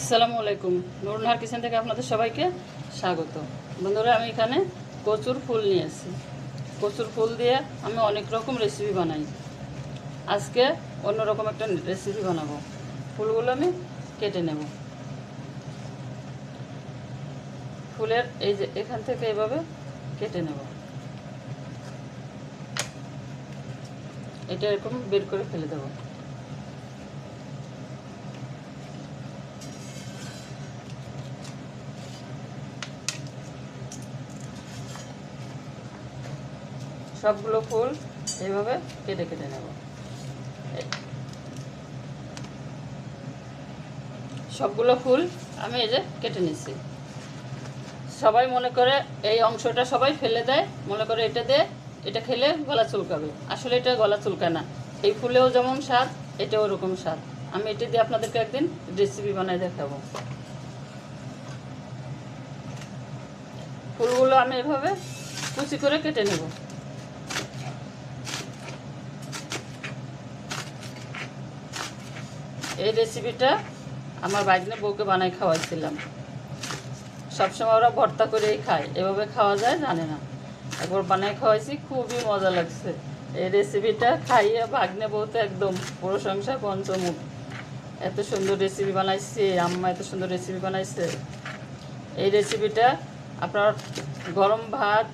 আসসালামু আলাইকুম। নুরনাহার কিচেন থেকে আপনাদের সবাইকে স্বাগত। বন্ধুরা, আমি এখানে কচুর ফুল নিয়ে এসেছি। কচুর ফুল দিয়ে আমি অনেক রকম রেসিপি বানাই। আজকে অন্যরকম একটা রেসিপি বানাবো। ফুলগুলো আমি কেটে নেব। ফুলের এই যে এখান থেকে এভাবে কেটে নেব। এটা এরকম বের করে ফেলে দেবো। সবগুলো ফুল এইভাবে কেটে কেটে নেব। সবগুলো ফুল আমি এই যে কেটে নিচ্ছি সবাই মনে করে এই অংশটা সবাই ফেলে দেয়, মনে করে এটা দিয়ে এটা খেলে গলা চুলকাবে। আসলে এটা গলা চুলকায় না। এই ফুলেও যেমন স্বাদ, এটাও ওরকম স্বাদ। আমি এটা দিয়ে আপনাদেরকে একদিন রেসিপি বানাই দেখাবো। ফুলগুলো আমি এভাবে কুচি করে কেটে নেব। এই রেসিপিটা আমার বাইকনে বউকে বানাই খাওয়াইছিলাম। সবসময় ওরা ভর্তা করেই খায়, এভাবে খাওয়া যায় জানে না। একবার বানাই খাওয়াইছি, খুবই মজা লাগছে। এই রেসিপিটা খাইয়ে ভাগ্নে বউতে একদম প্রশংসা, পঞ্চমুখ। এত সুন্দর রেসিপি বানাইছে, আম্মা এত সুন্দর রেসিপি বানাইছে। এই রেসিপিটা আপনার গরম ভাত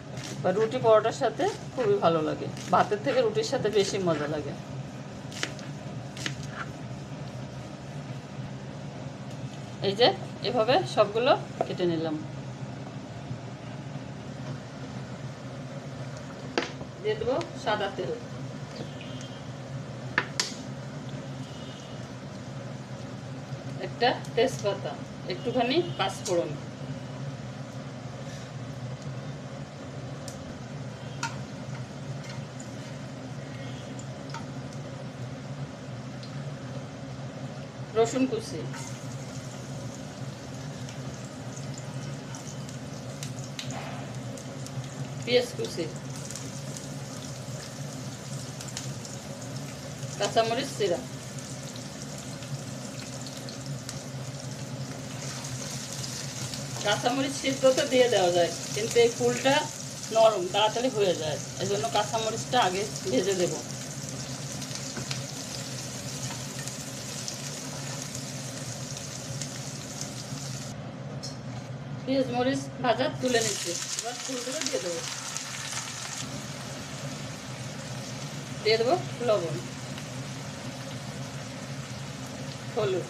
বা রুটি পরোটার সাথে খুবই ভালো লাগে। ভাতের থেকে রুটির সাথে বেশি মজা লাগে। এই যে, এভাবে সবগুলো কেটে নিলাম। দিয়ে দেবো সাদা তেল। একটা তেজপাতা, একটুখানি পাঁচফোড়ন। রসুন কুচি। পেঁয়াজ কুচি কাঁচামরিচ চিরা কাঁচামরিচ সিদ্ধ তো দিয়ে দেওয়া যায়, কিন্তু এই ফুলটা নরম, তাড়াতাড়ি হয়ে যায়। এই জন্য কাঁচামরিচটা আগে ভেজে দেব। পেঁয়াজ মরিচ ভাজা তুলে নিচ্ছি। এবার ফুলগুলো দিয়ে দেবো। দিয়ে দেবো লবণ। হলুদ।